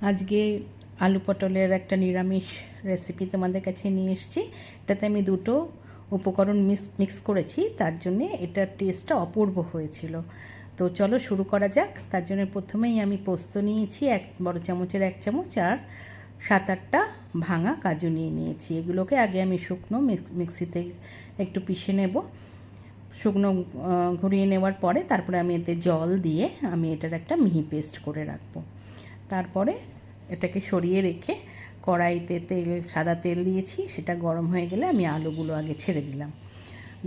আজকে আলু পটলের একটা নিরামিষ রেসিপি তোমাদের কাছে নিয়ে এসেছি। এটাতে আমি দুটো উপকরণ মিক্স মিক্স করেছি, তার জন্যে এটার টেস্টটা অপূর্ব হয়েছিল। তো চলো শুরু করা যাক। তার জন্য প্রথমেই আমি পোস্ত নিয়েছি, এক বড় চামচের এক চামচ, আর সাত আটটা ভাঙা কাজু নিয়ে নিয়েছি। এগুলোকে আগে আমি শুকনো মিক্সিতে একটু পিষে নেব। শুকনো ঘুরিয়ে নেওয়ার পরে তারপরে আমি এতে জল দিয়ে আমি এটার একটা মিহি পেস্ট করে রাখব। তারপরে এটাকে সরিয়ে রেখে কড়াইতে তেল, সাদা তেল দিয়েছি, সেটা গরম হয়ে গেলে আমি আলুগুলো আগে ছেড়ে দিলাম।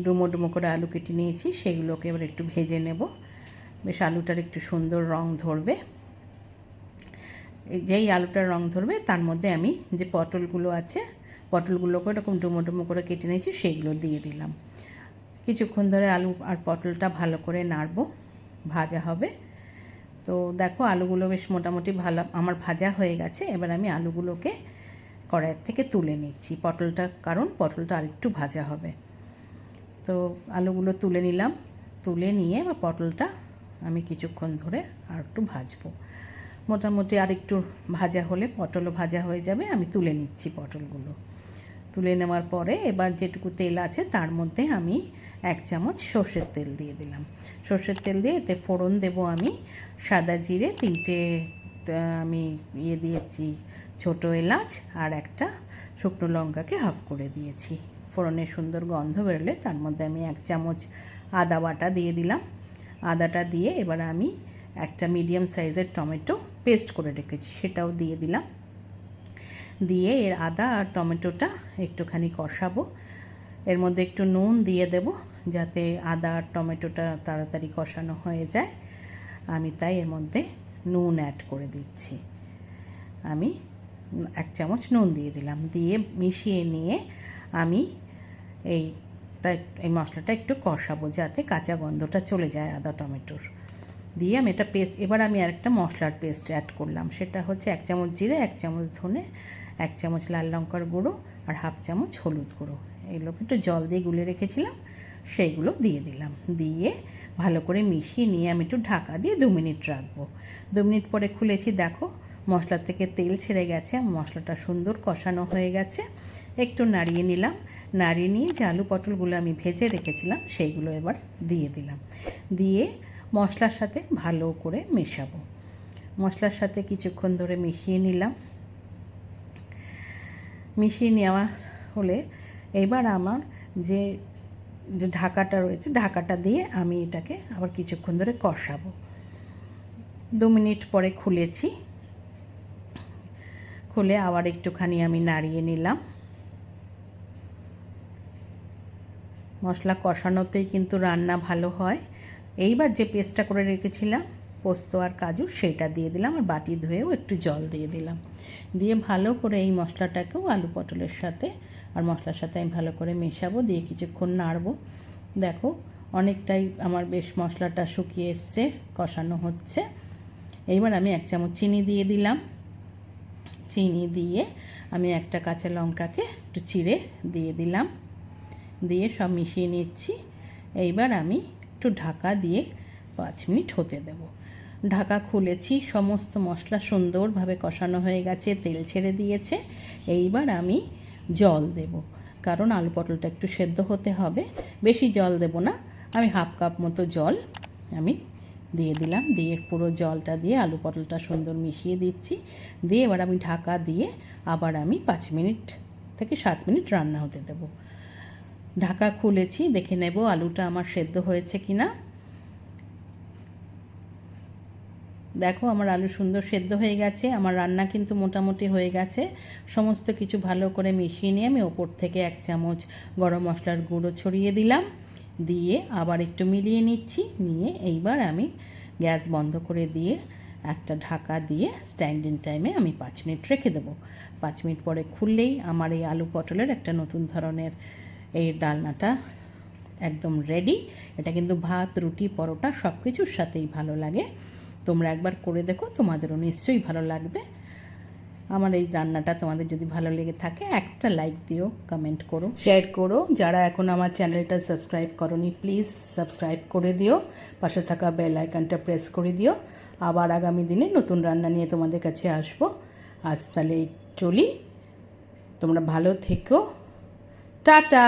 ডুমো ডুমো করে আলু কেটে নিয়েছি, সেগুলোকে এবার একটু ভেজে নেব। বেশ আলুটার একটু সুন্দর রং ধরবে। যেই আলুটার রং ধরবে, তার মধ্যে আমি যে পটলগুলো আছে, পটলগুলোকে এরকম ডুমো ডুমো করে কেটে নিয়েছি সেইগুলো দিয়ে দিলাম। কিছুক্ষণ ধরে আলু আর পটলটা ভালো করে নাড়বো, ভাজা হবে। তো দেখো আলুগুলো বেশ মোটামুটি ভালো আমার ভাজা হয়ে গেছে। এবার আমি আলুগুলোকে কড়াইয়ের থেকে তুলে নিচ্ছি। পটলটা, কারণ পটলটা আরেকটু ভাজা হবে। তো আলুগুলো তুলে নিলাম। তুলে নিয়ে বা পটলটা আমি কিছুক্ষণ ধরে আর একটু ভাজবো। মোটামুটি আরেকটু ভাজা হলে পটলও ভাজা হয়ে যাবে। আমি তুলে নিচ্ছি পটলগুলো। তুলে নেওয়ার পরে এবার যেটুকু তেল আছে তার মধ্যে আমি এক চামচ সর্ষের তেল দিয়ে দিলাম। সর্ষের তেল দিয়ে এতে ফোড়ন দেব আমি, সাদা জিরে তিনটে আমি ইয়ে দিয়েছি ছোট এলাচ আর একটা শুকনো লঙ্কাকে হাফ করে দিয়েছি। ফোড়নের সুন্দর গন্ধ বেরোলে তার মধ্যে আমি এক চামচ আদা বাটা দিয়ে দিলাম। আদাটা দিয়ে এবার আমি একটা মিডিয়াম সাইজের টমেটো পেস্ট করে রেখেছি, সেটাও দিয়ে দিলাম। দিয়ে এর আদা আর টমেটোটা একটুখানি কষাবো। এর মধ্যে একটু নুন দিয়ে দেব যাতে আদা আর টমেটোটা তাড়াতাড়ি কষানো হয়ে যায়। আমি তাই এর মধ্যে নুন অ্যাড করে দিচ্ছি। আমি এক চামচ নুন দিয়ে দিলাম। দিয়ে মিশিয়ে নিয়ে আমি এই এই মশলাটা একটু কষাবো যাতে কাঁচা গন্ধটা চলে যায় আদা, টমেটোর। দিয়ে আমি এটা পেস্ট এবার আমি আরেকটা মশলার পেস্ট অ্যাড করলাম। সেটা হচ্ছে এক চামচ জিরে, এক চামচ ধনে এক চামচ লাল লঙ্কার গুঁড়ো আর হাফ চামচ হলুদ গুঁড়ো। এগুলোকে একটু জল দিয়ে গুলে রেখেছিলাম, সেইগুলো দিয়ে দিলাম। দিয়ে ভালো করে মিশিয়ে নিয়ে আমি একটু ঢাকা দিয়ে দু মিনিট রাখব। দু মিনিট পরে খুলেছি, দেখো মশলা থেকে তেল ছেড়ে গেছে, মশলাটা সুন্দর কষানো হয়ে গেছে। একটু নাড়িয়ে নিলাম, নাড়িয়ে নিয়ে যে আলু পটলগুলো আমি ভেজে রেখেছিলাম, সেইগুলো এবার দিয়ে দিলাম। দিয়ে মশলার সাথে ভালো করে মেশাবো। মশলার সাথে কিছুক্ষণ ধরে মিশিয়ে নিলাম। মিশিয়ে নেওয়া হলে এবার আমার যে যে ঢাকাটা রয়েছে, ঢাকাটা দিয়ে আমি এটাকে আবার কিছুক্ষণ ধরে কষাবো। দু মিনিট পরে খুলেছি। খুলে আবার একটুখানি আমি নাড়িয়ে নিলাম। মশলা কষানোতেই কিন্তু রান্না ভালো হয়। এইবার যে পেস্টটা করে রেখেছিলাম পোস্ত আর কাজু সেটা দিয়ে দিলাম আর বাটি ধুয়েও একটু জল দিয়ে দিলাম। দিয়ে ভালো করে এই মশলাটাকেও আলু পটলের সাথে আর মশলার সাথে আমি ভালো করে মেশাবো, দিয়ে কিছুক্ষণ নাড়বো। দেখো অনেকটাই আমার বেশ মশলাটা শুকিয়ে এসছে, কষানো হচ্ছে। এইবার আমি এক চামচ চিনি দিয়ে দিলাম। চিনি দিয়ে আমি একটা কাঁচা লঙ্কাকে একটু চিড়ে দিয়ে দিলাম। দিয়ে সব মিশিয়ে নিচ্ছি। এইবার আমি একটু ঢাকা দিয়ে পাঁচ মিনিট হতে দেব। ঢাকা খুলেছি, সমস্ত মশলা সুন্দরভাবে কষানো হয়ে গেছে, তেল ছেড়ে দিয়েছে। এইবার আমি জল দেব, কারণ আলু পটলটা একটু সেদ্ধ হতে হবে। বেশি জল দেব না, আমি হাফ কাপ মতো জল আমি দিয়ে দিলাম। দিয়ে পুরো জলটা দিয়ে আলু পটলটা সুন্দর মিশিয়ে দিচ্ছি। দিয়ে এবার আমি ঢাকা দিয়ে আবার আমি পাঁচ মিনিট থেকে সাত মিনিট রান্না হতে দেবো। ঢাকা খুলেছি, দেখে নেব আলুটা আমার সেদ্ধ হয়েছে কি না দেখো আমার আলু সুন্দর সেদ্ধ হয়ে গেছে, আমার রান্না কিন্তু মোটামুটি হয়ে গেছে। সমস্ত কিছু ভালো করে মিশিয়ে নিয়ে আমি ওপর থেকে এক চামচ গরম মশলার গুঁড়ো ছড়িয়ে দিলাম। দিয়ে আবার একটু মিলিয়ে নিচ্ছি, নিয়ে এইবার আমি গ্যাস বন্ধ করে দিয়ে একটা ঢাকা দিয়ে স্ট্যান্ডিং টাইমে আমি পাঁচ মিনিট রেখে দেবো। পাঁচ মিনিট পরে খুললেই আমার এই আলু পটলের একটা নতুন ধরনের এই ডালনাটা একদম রেডি এটা কিন্তু ভাত, রুটি, পরোটা সব কিছুর সাথেই ভালো লাগে। তোমরা একবার করে দেখো, তোমাদেরও নিশ্চয়ই ভালো লাগবে। আমার এই রান্নাটা তোমাদের যদি ভালো লেগে থাকে, একটা লাইক দিও কমেন্ট করো শেয়ার করো। যারা এখন আমার চ্যানেলটা সাবস্ক্রাইব করনি প্লিজ সাবস্ক্রাইব করে দিও। পাশে থাকা বেল আইকনটা প্রেস করে দিও। আবার আগামী দিনে নতুন রান্না নিয়ে তোমাদের কাছে আসব। আজ তাহলে চলি। তোমরা ভালো থেকো। টাটা!